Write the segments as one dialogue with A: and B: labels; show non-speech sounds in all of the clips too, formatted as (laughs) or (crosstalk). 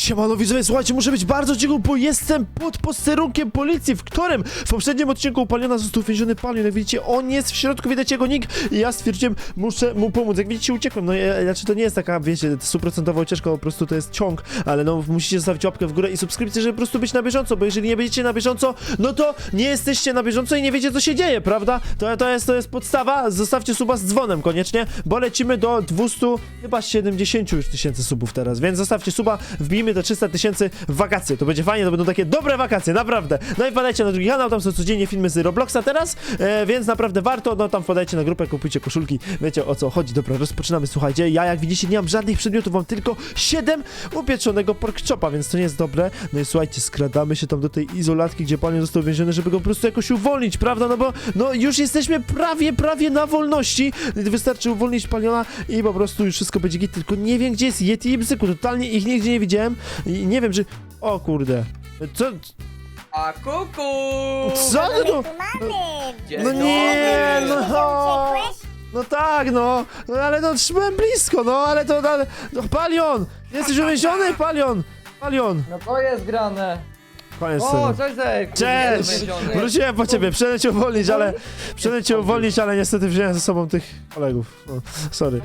A: Siemano widzowie, słuchajcie, muszę być bardzo cicho, bo jestem pod posterunkiem policji, w którym w poprzednim odcinku u Paliona został więziony Palion. Jak widzicie, on jest w środku, widać jego nick i ja stwierdziłem, muszę mu pomóc. Jak widzicie, uciekłem. No, ja, znaczy to nie jest taka, wiecie, stuprocentowa ucieczka, po prostu to jest ciąg, ale no, musicie zostawić łapkę w górę i subskrypcję, żeby po prostu być na bieżąco, bo jeżeli nie będziecie na bieżąco, no to nie jesteście na bieżąco i nie wiecie, co się dzieje, prawda? To, to, jest, to jest podstawa, zostawcie suba z dzwonem koniecznie, bo lecimy do 200, chyba 70 już tysięcy subów teraz, więc zostawcie suba, wbijmy do 300 tysięcy wakacje, to będzie fajnie, to będą takie dobre wakacje, naprawdę. No i wpadajcie na drugi kanał, tam są codziennie filmy z Robloxa teraz, e, więc naprawdę warto, no tam wpadajcie na grupę, kupujcie koszulki, wiecie o co chodzi. Dobra, rozpoczynamy, słuchajcie, ja jak widzicie nie mam żadnych przedmiotów, mam tylko 7 upieczonego pork chopa, więc to nie jest dobre. No i słuchajcie, skradamy się tam do tej izolatki, gdzie pan został więziony, żeby go po prostu jakoś uwolnić, prawda? No bo no już jesteśmy prawie, prawie na wolności. Wystarczy uwolnić paliona i po prostu już wszystko będzie git, tylko nie wiem gdzie jest Yeti i Bzyku, totalnie ich nigdzie nie widziałem i nie wiem, czy... O kurde. Co?
B: A kuku!
A: Co ty tu?
C: tu mamy?
B: Dzień
A: No nie,
B: dobry.
A: no. No tak, no, no ale no byłem blisko, no ale to, ale, no, Palion, jesteś uwięziony, Palion, Palion.
D: No to jest grane. O,
A: sceny.
D: cześć Zek.
A: Cześć! Wróciłem po ciebie, przyszedłem cię uwolnić, ale, przyszedłem cię uwolnić, ale niestety wziąłem ze sobą tych kolegów, no, sorry.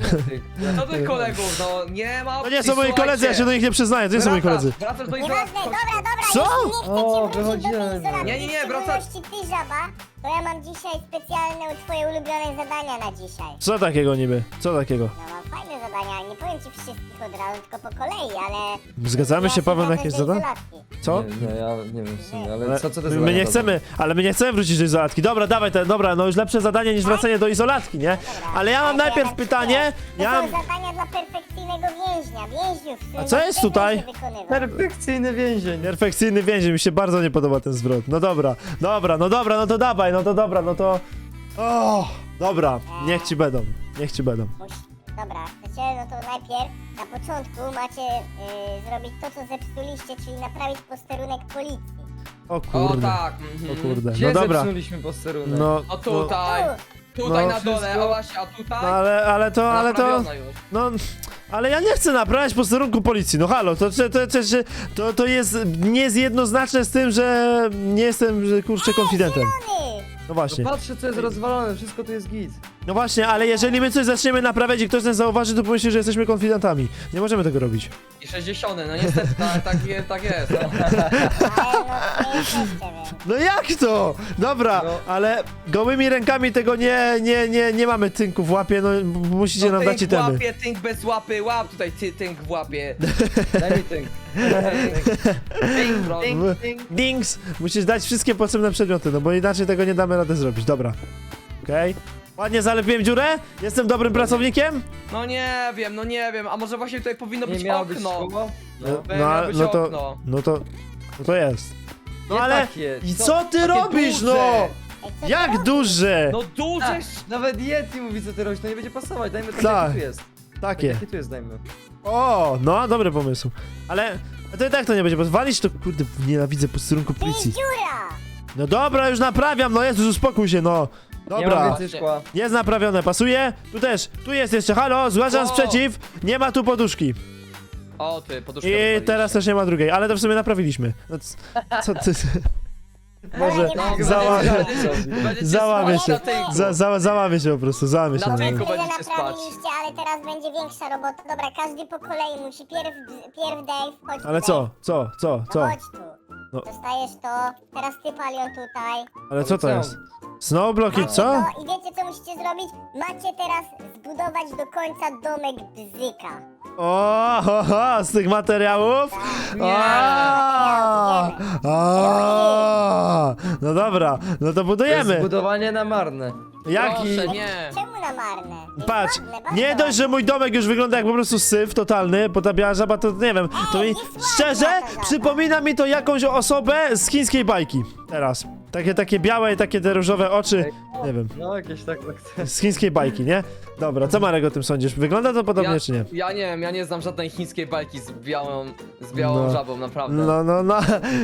B: Co tych kolegów? No nie ma
A: To nie
B: opcji,
A: są moi koledzy, ja się do nich nie przyznaję, to nie są moi koledzy.
B: Wracasz do
C: Nieważne,
B: izolacji.
C: dobra, dobra,
A: Co?
C: jeśli nie chcecie
D: O,
C: wrócić do
D: wychodziłem.
C: tej izolacji,
B: Nie, nie, nie,
C: w
B: wraca-
C: szczególności ty, żaba, to ja mam dzisiaj specjalne twoje ulubione zadania na dzisiaj.
A: Co takiego niby, co takiego?
C: No mam fajne zadania, nie powiem ci wszystkich od razu, tylko po kolei, ale...
A: Zgadzamy
C: ja
A: się, Paweł, na jakieś zadania? Co?
D: Nie, nie, ja nie wiem w sumie, ale,
A: Ale
D: co, co to
A: my, my nie chcemy, ale my nie chcemy wrócić do izolatki. Dobra, dawaj, te, dobra, no już lepsze zadanie niż wracanie do izolatki, nie? Ale ja mam najpierw
C: tak
A: pytanie,
C: To
A: ja mam...
C: są zadania dla perfekcyjnego więźnia, więźniów.
A: A co jest tutaj?
D: Perfekcyjny więzień.
A: Perfekcyjny więzień, mi się bardzo nie podoba ten zwrot. No dobra, dobra, no dobra, no to dawaj, no to dobra, no to... O, dobra, niech ci będą, niech ci będą.
C: Dobra, chcecie, no to najpierw na początku macie y, zrobić to, co zepsuliście, czyli naprawić posterunek policji.
A: O
B: O
A: kurde,
B: tak.
A: o
B: mhm.
A: kurde,
D: Gdzie
A: no dobra.
D: zepsuliśmy posterunek?
A: No,
B: O
A: no,
B: tutaj. Tutaj
A: No,
B: na dole,
D: wszystko-
B: a właśnie, a tutaj.
A: no ale, ale to, ale to...
B: naprawiona już.
A: No, ale ja nie chcę naprawiać posterunku policji, no halo, to, to, to, to, to, to jest nie jest jednoznaczne z tym, że nie jestem, że kurczę, konfidentem.
C: Zielony!
A: No właśnie.
D: No patrzcie co jest rozwalone, wszystko tu jest git.
A: No właśnie, ale jeżeli my coś zaczniemy naprawiać i ktoś nas zauważy, to pomyśli, że jesteśmy konfidentami. Nie możemy tego robić.
B: I 60, no niestety (laughs) tak, tak, je- tak jest. No.
C: No
A: jak to? Dobra,
D: No.
A: ale gołymi rękami tego nie, nie, nie, nie mamy tynku w łapie, no b- musicie
B: No,
A: nam dać
B: tynk w
A: itemy.
B: łapie, tynk bez łapy, łap tutaj ty, tynk w łapie. (laughs)
D: Daj mi tynk.
B: Tynk, bro.
A: W- Dings! Musisz dać wszystkie potrzebne przedmioty, no bo inaczej tego nie damy rady zrobić. Dobra. Okej. Ładnie zalepiłem dziurę? Jestem dobrym pracownikiem?
B: No nie wiem, no nie wiem, a może właśnie tutaj powinno być
D: miało być
B: okno.
A: No,
D: No.
B: Powinno
A: a-
B: być
A: no to,
B: okno.
A: no to, no to jest. No
D: Nie
A: ale,
D: takie,
A: i
D: co?
A: co ty
B: Takie
A: robisz,
B: duże.
A: no? Jak duże?
B: No duże
D: A, nawet Yeti mówi co ty robisz, to nie będzie pasować, dajmy to
A: Tak.
D: jakie tu jest.
A: Takie.
D: Jakie tu jest, dajmy.
A: O, no, dobry pomysł. Ale to i tak to nie będzie, bo walić to, kurde, nienawidzę posterunku policji.
C: dziura!
A: No dobra, już naprawiam, no Jezus, uspokój się, no.
D: Nie
A: Dobra,
D: więcej szkła.
A: jest naprawione, pasuje? Tu też, tu jest jeszcze, halo, zgłaszam
B: O.
A: sprzeciw, nie ma tu poduszki.
B: O ty, poduszkę
A: I teraz też nie ma drugiej, ale to w sumie naprawiliśmy. No, c- co ty... (laughs) Może
B: Będziecie
A: załamie
B: spać
A: się,
B: na tynku.
A: za, za, załamie się po prostu, załamie się.
B: Na
A: no.
B: tynku.
C: Tyle
B: będziecie spać.
C: naprawiliście, ale teraz będzie większa robota. Dobra, każdy po kolei musi. Pierw, pierw Dave, chodź
A: Ale
C: tutaj.
A: co, co, co,
C: No
A: co?
C: chodź tu.
A: No.
C: Dostajesz to, teraz ty Palion tutaj.
A: Ale co to jest? Snowblock i co?
C: To, I wiecie co musicie zrobić? Macie teraz zbudować do końca domek bzyka.
A: O, ho, ho, z tych materiałów?
B: Nie.
A: A, a, No dobra, no to
D: To jest
A: budujemy.
D: zbudowanie na marne.
A: Jaki?
B: Proszę, nie.
C: Czemu na marne? Jest
A: Patrz,
C: ładne, bardzo
A: nie dość, że mój domek już wygląda jak po prostu syf totalny, bo ta biała żaba to nie wiem, to mi,
C: jest ładna
A: szczerze,
C: ta żaba.
A: przypomina mi to jakąś osobę z chińskiej bajki. Teraz. Takie, takie białe i takie te różowe oczy. Nie wiem.
D: No jakieś tak.
A: Z chińskiej bajki, nie? Dobra, co Marek o tym sądzisz? Wygląda to podobnie,
B: ja,
A: czy nie?
B: Ja nie wiem, ja nie znam żadnej chińskiej bajki z białą, z białą
A: No.
B: żabą, naprawdę.
A: No, no, no,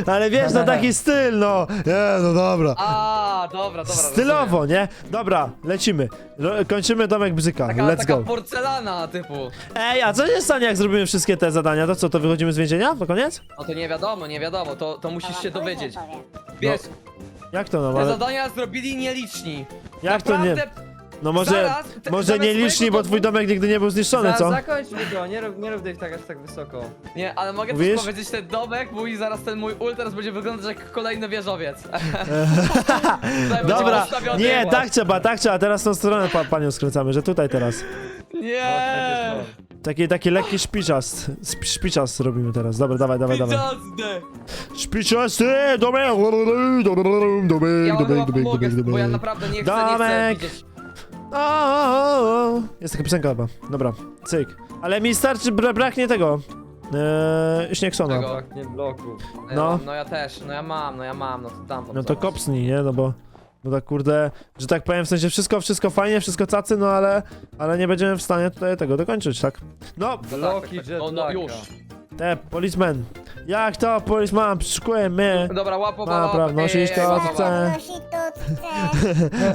A: ale wiesz, no taki (laughs) styl, no. Nie, no dobra.
B: A, dobra, dobra.
A: Stylowo, nie? Dobra, lecimy. Ro- Kończymy domek bzyka.
B: Taka,
A: Let's
B: taka
A: go.
B: porcelana typu.
A: Ej, a co się stanie, jak zrobimy wszystkie te zadania? To co, to wychodzimy z więzienia? To koniec?
B: No to nie wiadomo, nie wiadomo, to, to musisz się dowiedzieć. Wiesz,
A: Jak to no?
B: te
A: Ale,
B: zadania zrobili nieliczni.
A: jak to nie?
B: Naprawdę,
A: No może,
B: zaraz, te-
A: może
B: zamiast
A: nie liczni,
B: swojego
A: bo twój
B: domu-
A: domek nigdy nie był zniszczony, co?
D: zakończmy to, nie rób, nie rób Dave tak aż tak wysoko.
B: Nie, ale mogę
A: Mówisz?
B: też powiedzieć, ten domek mój, zaraz ten mój ult teraz będzie wyglądać jak kolejny wieżowiec. (laughs) Tutaj będzie
A: Dobra,
B: postawiony-
A: nie, tak trzeba, tak trzeba, teraz tą stronę pa panią skręcamy, że tutaj teraz.
B: Nie!
A: Taki, taki lekki szpiczast, sp- szpiczast robimy teraz, dobra, dawaj, dawaj, dawaj.
B: Pizzazdy!
A: Szpiczasty, domek, domek, domek,
B: Ja wam chyba
A: domek, domek,
B: pomogę,
A: domek,
B: bo ja
A: domek.
B: naprawdę nie chcę, nie chcę
A: Domek.
B: widzieć.
A: O. Jest taka piosenka chyba, dobra, cyk. Ale mi starczy, bra braknie tego, eee, śniegsona.
D: Tak, nie bloku.
B: No. Ja
A: No.
B: no ja też, no ja mam, no ja mam, no to dam wam
A: No to
B: zobacz.
A: kopsnij, nie, no bo... Bo tak kurde, że tak powiem, w sensie wszystko, wszystko fajnie, wszystko cacy, no ale, ale nie będziemy w stanie tutaj tego dokończyć, tak? No,
B: No tak,
D: Bloki
B: tak, tak. No, no już.
A: te, policeman, jak to, policeman, przeszkuje mnie.
B: Dobra, łapo,
A: Ma
B: łapo,
A: prawo nosić to, chce. (laughs)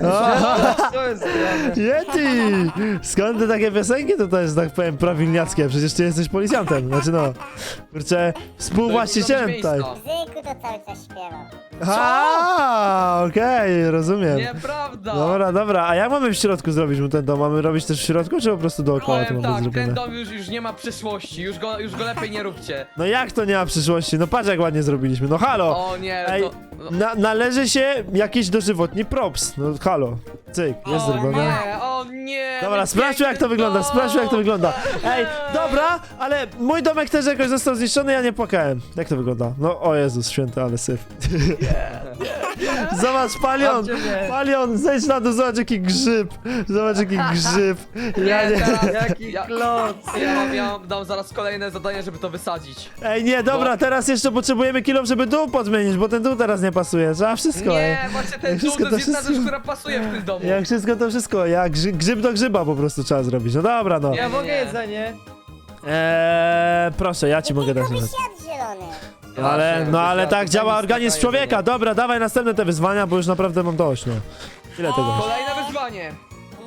C: Nosi to,
D: jest grane?
A: Yeti! Skąd te takie piosenki tutaj, że tak powiem, prawilniackie? Przecież ty jesteś policjantem, znaczy no, kurczę, współwłaścicielem tutaj.
C: Zyku to cały czas śpiewał.
A: A, okej, rozumiem.
B: Nieprawda!
A: Dobra, dobra, a jak mamy w środku zrobić mu ten dom? Mamy robić też w środku, czy po prostu dookoła to
B: Powiem
A: ma być
B: tak,
A: zrobione?
B: ten dom już, już nie ma przyszłości, już go, już go lepiej nie róbcie.
A: No jak to nie ma przyszłości? No patrz jak ładnie zrobiliśmy, no halo!
B: O nie,
A: Ej,
B: to... No.
A: Na, należy się jakiś dożywotni props, no halo. Cyk, jest
B: O
A: zrobione.
B: nie, o nie!
A: Dobra, sprawdźmy jak to wygląda, sprawdźmy jak to wygląda. Ej, dobra, ale mój domek też jakoś został zniszczony, ja nie płakałem. Jak to wygląda? No, o Jezus święty, ale syf. (laughs) Zobacz, Palion! Palion, zejdź na dół, zobacz jaki grzyb. Zobacz jaki grzyb. (laughs) Ja
B: Nie,
A: nie...
B: teraz, (laughs)
D: Jaki
B: ja,
D: kloc!
B: ja, ja dam zaraz kolejne zadanie, żeby to wysadzić.
A: Ej, nie, dobra,
B: Bo-
A: teraz jeszcze potrzebujemy kilo, żeby dół podmienić, bo ten dół teraz nie pasuje. Trzeba wszystko, ej.
B: Nie, właśnie ten dół
A: Wszystko
B: to
A: to
B: jest jedna
A: wszystko.
B: rzecz, która pasuje w tym domu.
A: Jak wszystko to wszystko, jak grzy, grzyb do grzyba po prostu trzeba zrobić. No dobra, no.
B: Nie.
D: Ja mogę jedzenie.
A: Eee, proszę, ja ci mogę dać.
C: Tylko
A: nawet.
C: świat zielony.
A: Ale, no ale
D: ja
A: tak działa organizm człowieka.
D: nie
A: Dobra, dawaj następne te wyzwania, bo już naprawdę mam dość, no. Ile tego?
B: Kolejne wyzwanie.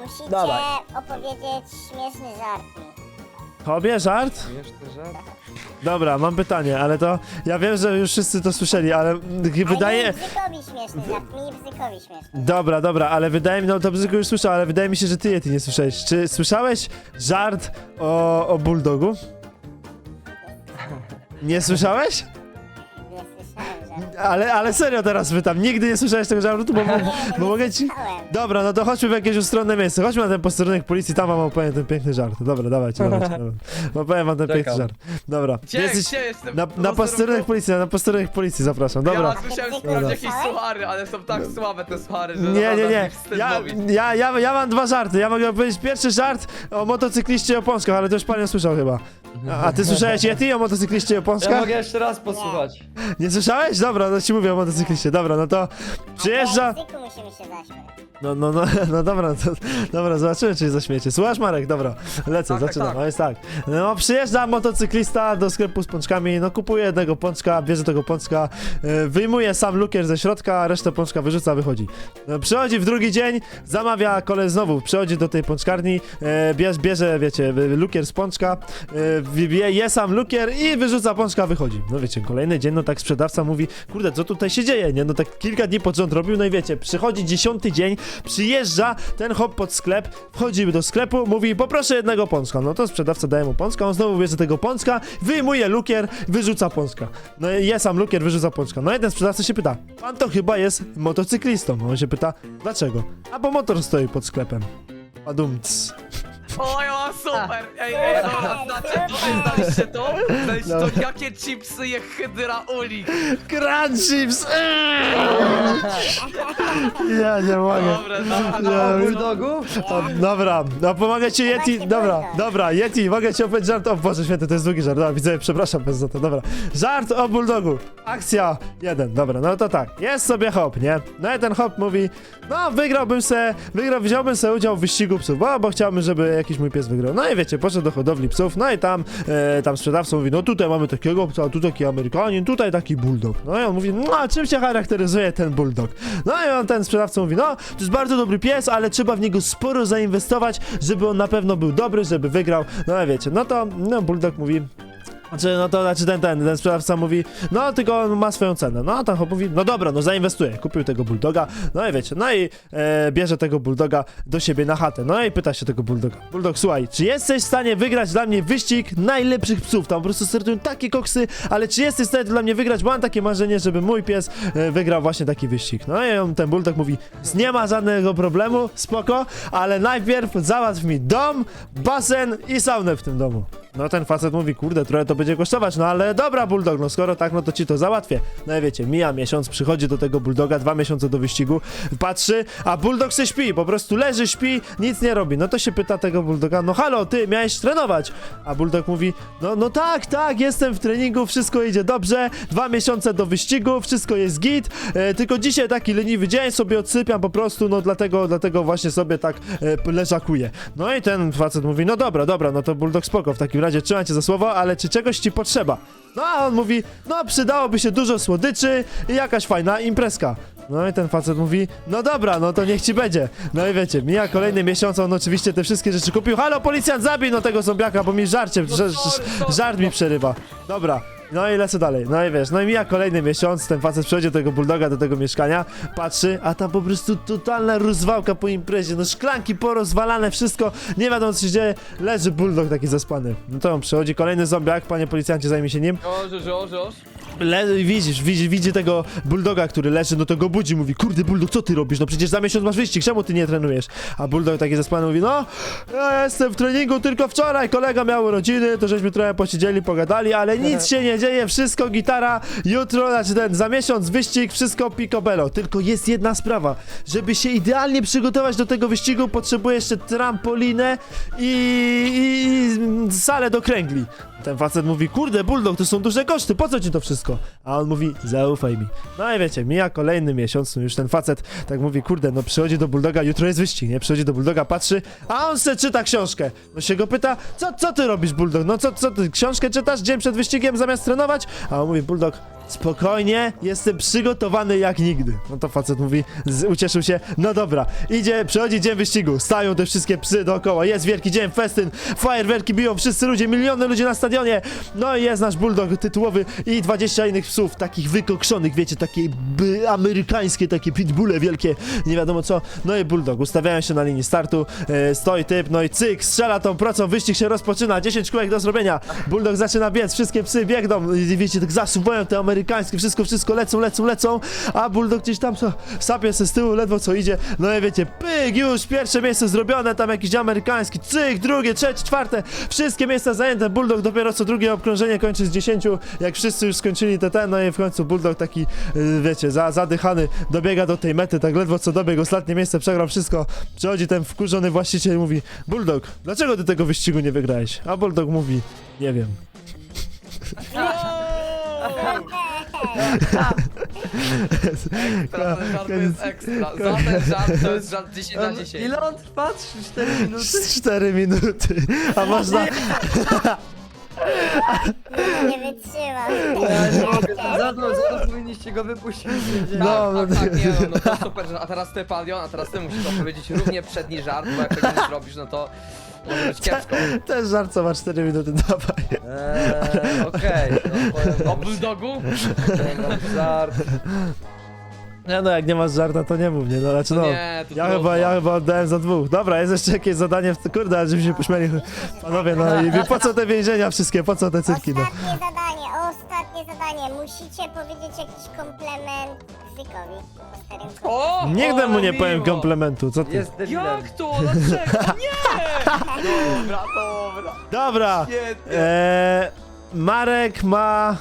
C: Musicie
A: Dawaj.
C: opowiedzieć śmieszny żart mi.
A: Tobie żart?
D: Jeszcze żart?
A: Dobra, mam pytanie, ale to ja wiem, że już wszyscy to słyszeli, ale mm, wydaje.
C: Ale Bzykowi śmieszny żart, mi Bzykowi śmieszny.
A: Dobra, dobra, ale wydaje mi no to Bzyku już słyszał, ale wydaje mi się, że ty Yeti nie słyszałeś. Czy słyszałeś żart o, o bulldogu? Nie słyszałeś? Ale, ale serio teraz pytam, nigdy nie słyszałeś tego żartu, bo, bo, bo mogę ci... Dobra, no to chodźmy w jakieś ustronne miejsce. Chodźmy na ten posterunek policji, tam wam opowiem ten piękny żart. Dobra, dawajcie, dawajcie. (laughs) dobra. Opowiem wam ten
D: Czekam.
A: piękny żart. Dobra,
B: Gdzie,
A: jesteś
B: gdzie jestem?
A: na, na posterunek policji, na posterunek policji zapraszam, dobra.
B: Ja słyszałem
C: Dobra.
B: jakieś suchary, ale są tak słabe te suchary, że
A: Nie, nie,
B: naprawdę
A: nie.
B: mi wstyd
A: Ja,
B: mówić.
A: ja, ja, ja mam dwa żarty. Ja mogę powiedzieć pierwszy żart o motocykliście i o pączkach, ale to już pan nie słyszał chyba. A, a ty słyszałeś Yeti o motocykliście o
D: Ja mogę jeszcze raz posłuchać.
A: Nie słyszałeś? Dobra, no ci mówię o motocykliście. Dobra, no to przyjeżdża...
C: Ale Bzyku musimy się zaśmiać.
A: No, no, no, (laughs) no dobra, no to, dobra, zobaczymy, czy się zaśmiecie. Słuchasz, Marek? Dobra, lecę,
B: Tak, tak,
A: zaczynam.
B: tak.
A: No jest tak. No, przyjeżdża motocyklista do sklepu z pączkami, no kupuje jednego pączka, bierze tego pączka, e, wyjmuje sam lukier ze środka, resztę pączka wyrzuca, wychodzi. No, przychodzi w drugi dzień, zamawia kolej znowu, przychodzi do tej pączkarni, e, bierze, bierze, wiecie, wy- lukier z pączka, e, je, je sam lukier i wyrzuca pączka, wychodzi. No wiecie, kolejny dzień, no tak sprzedawca mówi, kurde, co tutaj się dzieje, nie? No tak kilka dni pod rząd robił, no i wiecie, przychodzi dziesiąty dzień, przyjeżdża ten hop pod sklep, wchodzi do sklepu, mówi, poproszę jednego pączka. No to sprzedawca daje mu pączka, on znowu bierze tego pączka, wyjmuje lukier, wyrzuca pączka. No i je sam lukier, wyrzuca pączka. No jeden sprzedawca się pyta, pan to chyba jest motocyklistą. On się pyta, dlaczego? A bo motor stoi pod sklepem. Padumc.
B: Oj, o, super! Ej, ej, dobra, znacie to? Znaliście to? Znaliście to? Jakie chipsy je hydraulik?
A: Crunchips! Ja nie mogę.
B: Dobra, dobra,
A: Ja-
D: O
B: dobra.
D: bulldogu?
A: O, dobra, no pomogę ci Yeti,
C: Właśnie
A: dobra,
C: bulldog.
A: dobra, Yeti, mogę ci opowiedzieć żart, o Boże święty, to jest długi żart, dobra, widzę, przepraszam bez za to, dobra. Żart o bulldogu, akcja jeden, dobra, no to tak, jest sobie hop, nie? No i ten hop mówi, no wygrałbym se, wygrał, wziąłbym se udział w wyścigu psów, bo, bo chciałbym, żeby jakiś mój pies wygrał. No i wiecie, poszedł do hodowli psów, no i tam, e, tam sprzedawca mówi, no tutaj mamy takiego psa, tu taki Amerykanin, tutaj taki bulldog. No i on mówi, no a czym się charakteryzuje ten bulldog? No i on, ten sprzedawca mówi, no to jest bardzo dobry pies, ale trzeba w niego sporo zainwestować, żeby on na pewno był dobry, żeby wygrał. No i wiecie, no to no, bulldog mówi, znaczy, no to znaczy ten, ten, ten sprzedawca mówi, no tylko on ma swoją cenę. No a ten chłop mówi, no dobra, no zainwestuję. Kupił tego bulldoga, no i wiecie, no i e, bierze tego bulldoga do siebie na chatę. No i pyta się tego bulldoga. Bulldog, słuchaj, czy jesteś w stanie wygrać dla mnie wyścig najlepszych psów? Tam po prostu startują takie koksy, ale czy jesteś w stanie to dla mnie wygrać? Bo mam takie marzenie, żeby mój pies e, wygrał właśnie taki wyścig. No i on, ten bulldog mówi, nie ma żadnego problemu, spoko, ale najpierw załatw mi dom, basen i saunę w tym domu. No ten facet mówi, kurde, trochę to będzie kosztować, no ale dobra, bulldog, no skoro tak, no to ci to załatwię. No i wiecie, mija miesiąc, przychodzi do tego bulldoga, dwa miesiące do wyścigu, patrzy, a bulldog se śpi, po prostu leży, śpi, nic nie robi. No to się pyta tego bulldoga, no halo, ty miałeś trenować. A bulldog mówi, no, no tak, tak, jestem w treningu, wszystko idzie dobrze, dwa miesiące do wyścigu, wszystko jest git, e, tylko dzisiaj taki leniwy dzień, sobie odsypiam po prostu, no dlatego, dlatego właśnie sobie tak e, leżakuję. No i ten facet mówi, no dobra, dobra, no to bulldog spoko, w takim razie trzymam cię za słowo, ale czy czegoś ci potrzeba? No a on mówi, no przydałoby się dużo słodyczy i jakaś fajna imprezka. No i ten facet mówi, no dobra, no to niech ci będzie. No i wiecie, mija kolejny miesiąc, on oczywiście te wszystkie rzeczy kupił. Halo, policjant, zabij no tego zombiaka, bo mi żarcie,
B: No sorry.
A: żart mi przerywa. Dobra. No i lecę dalej, no i wiesz, no i mija kolejny miesiąc, ten facet przychodzi do tego bulldoga, do tego mieszkania, patrzy, a tam po prostu totalna rozwałka po imprezie, no szklanki porozwalane, wszystko, nie wiadomo co się dzieje, leży bulldog taki zaspany. No to on przychodzi, kolejny zombiak, panie policjancie, zajmie się nim,
B: Oż, oż, oż.
A: Le widzisz, widzi, widzi tego bulldoga, który leży, no to go budzi, mówi, kurde bulldog, co ty robisz? No przecież za miesiąc masz wyścig, czemu ty nie trenujesz? A bulldog taki zaspany mówi, no, ja jestem w treningu tylko wczoraj, kolega miał urodziny, to żeśmy trochę posiedzieli, pogadali, ale nic się nie dzieje, wszystko gitara, jutro, znaczy ten, za miesiąc wyścig, wszystko picobello. Tylko jest jedna sprawa, żeby się idealnie przygotować do tego wyścigu, potrzebuję jeszcze trampolinę i, i salę do kręgli. Ten facet mówi, kurde, bulldog, to są duże koszty, po co ci to wszystko? A on mówi, zaufaj mi. No i wiecie, mija kolejny miesiąc, no już ten facet tak mówi, kurde, no przychodzi do bulldoga, jutro jest wyścig, nie? Przychodzi do bulldoga, patrzy, a on se czyta książkę. No się go pyta, co, co ty robisz, bulldog? No co, co ty, książkę czytasz dzień przed wyścigiem zamiast trenować? A on mówi, bulldog, spokojnie, jestem przygotowany jak nigdy. No to facet mówi, z, ucieszył się, no dobra, idzie, przychodzi dzień wyścigu, stają te wszystkie psy dookoła, jest wielki dzień, festyn, fajerwerki biją, wszyscy ludzie, miliony ludzi na stadionie, no i jest nasz bulldog tytułowy i 20 innych psów, takich wykokszonych, wiecie, takie by, amerykańskie, takie pitbulle wielkie, nie wiadomo co, no i bulldog, ustawiają się na linii startu, e, stoi typ, no i cyk, strzela tą procą, wyścig się rozpoczyna, 10 kółek do zrobienia, bulldog zaczyna biec, wszystkie psy biegną, i wiecie, tak zasuwają te amerykańskie, wszystko, wszystko, lecą, lecą, lecą, a bulldog gdzieś tam so, sapie se z tyłu, ledwo co idzie, no i wiecie, pyk, już pierwsze miejsce zrobione, tam jakiś amerykański, cyk, drugie, trzecie, czwarte, wszystkie miejsca zajęte, bulldog dopiero co drugie obkrążenie kończy z 10, jak wszyscy już skończyli te ten, no i w końcu bulldog taki, y, wiecie, za, zadychany, dobiega do tej mety, tak ledwo co dobiegł, ostatnie miejsce, przegrał wszystko, przychodzi ten wkurzony właściciel i mówi, bulldog, dlaczego ty tego wyścigu nie wygrałeś? A bulldog mówi, nie wiem.
B: Ekstra, ten żart to jest ekstra. Za ten żart to jest żart 10 na
D: On-
B: 10.
D: Ile on trwa? 4 minuty?
A: 4 minuty, a można...
C: Nie wytrzymam.
D: Ja nie mogę. Za to, za to powinniście go wypuścić z więzienia.
A: No,
B: Tak, tak, tak, nie no, no to super, że- a teraz ty Palion, a teraz ty musisz opowiedzieć równie przedni żart, bo jak tego nie zrobisz, no to może być kiepsko.
A: Też żart, co ma 4 minuty, dawaj.
D: Eee, okej. no, (laughs) powiem
B: O
D: wam-
B: bulldogu?
D: powiem wam żart.
A: Nie no, jak nie masz żarta, to nie mów, nie? No, znaczy,
B: No
A: no,
B: nie, to
A: ja
B: trudno.
A: chyba, ja chyba oddałem za dwóch. Dobra, jest jeszcze jakieś zadanie, w kurde, ale żeby się pośmiali. Panowie, no i (laughs) po co te więzienia wszystkie, po co te cyrki, no?
C: Ostatnie zadanie, ostatnie ostatnie zadanie. Musicie powiedzieć jakiś komplement Zykowi posterunkowi.
B: O!
A: Nigdy mu nie
B: miło.
A: powiem komplementu, co ty?
D: Jest debilem.
B: Jak to? Dlaczego? (laughs) Nie! Dobra, dobra.
A: Dobra,
B: Świetnie.
A: eee, Marek ma...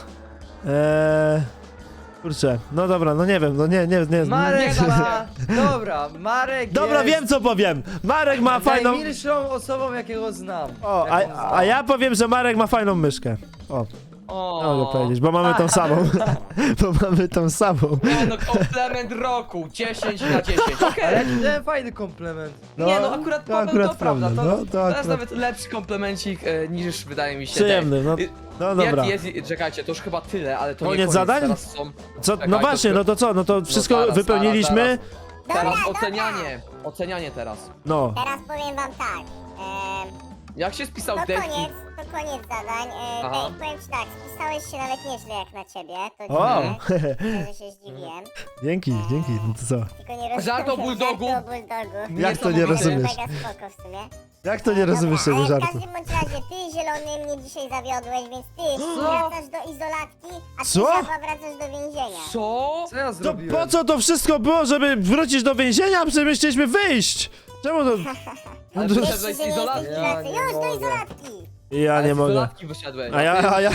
A: Eee, kurczę, no dobra, no nie wiem, no nie, nie, nie.
D: Marek ma... Dobra, Marek
A: Dobra,
D: jest
A: wiem co powiem. Marek ma fajną...
D: najmilszą osobą, jakiego znam.
A: O,
D: Jaką
A: a,
D: znam.
A: a ja powiem, że Marek ma fajną myszkę. O,
B: O,
A: mogę powiedzieć, bo mamy tą samą. (laughs) bo mamy tą samą.
B: Nie no, komplement roku, 10 na 10, okej.
D: Ale dałem fajny komplement.
B: Nie no, akurat
A: to
B: Paweł
A: akurat
B: to prawda, to,
A: no, to
B: to jest
A: akurat-
B: nawet lepszy komplemencik e, niż wydaje mi się.
A: Przyjemny, no,
B: Y,
A: no dobra.
B: Jest, jest, czekajcie, to już chyba tyle, ale to
A: Koniec
B: nie koniec,
A: zadań?
B: teraz są...
A: Co,
B: Czekaj,
A: no
B: to
A: właśnie, no to co, no to wszystko
B: zaraz,
A: wypełniliśmy.
B: Teraz
C: Dobra, dobra.
B: ocenianie, ocenianie teraz.
A: No,
C: Teraz powiem wam tak. Ehm,
B: Jak się spisał
C: to
B: Delphi?
C: koniec, koniec zadań. E,
B: Aha.
C: Dave, powiem ci tak, spisałeś się nawet nieźle jak na ciebie. To
A: o,
C: dziwne, (laughs) że się zdziwiłem.
A: dzięki, dzięki, no to co?
C: Tylko nie rozumiem.
B: Żart o bulldogu?
C: Żart o bulldogu.
A: Jak to nie rozumiesz?
C: Mega spoko w sumie.
A: Jak to nie rozumiesz tego
C: ale
A: żartu?
C: w każdym bądź razie ty, zielony, mnie dzisiaj zawiodłeś, więc ty wracasz do izolatki, a ty,
A: Co?
C: Żaba, wracasz do więzienia.
B: Co?
D: Co ja
A: To
D: zrobiłem?
A: po co to wszystko było, żeby wrócić do więzienia? Przecież my chcieliśmy wyjść! Czemu to... (laughs)
B: Ale
C: Myślisz,
B: z
C: że nie
B: izolacji?
C: jesteś
D: Ja
C: pracy?
D: nie
C: Już do
D: mogę.
C: izolatki.
A: Ja
B: Ale
A: nie mogę.
B: wyszedłeś.
A: A ja, a ja,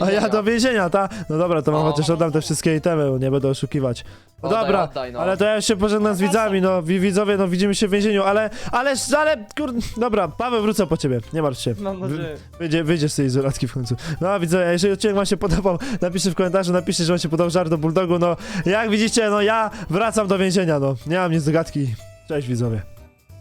A: a ja
B: więzienia.
A: do więzienia, ta? No dobra, to mam
B: O.
A: chociaż oddam te wszystkie itemy, nie będę oszukiwać. No
B: Oddaj,
A: dobra,
B: oddaj, no.
A: ale to ja się pożegnam z widzami, no wi- widzowie, no widzimy się w więzieniu, ale, ale, ale, kur... Dobra, Paweł, wrócę po ciebie, nie martw się.
D: Mam nadzieję.
A: Wyjdzie, wyjdziesz z tej izolatki w końcu. No widzę, jeżeli odcinek wam się podobał, napiszcie w komentarzu, napiszcie, że wam się podobał żart do Bulldogu, no jak widzicie, no ja wracam do więzienia, no. Nie mam nic do gadki. Cześć widzowie.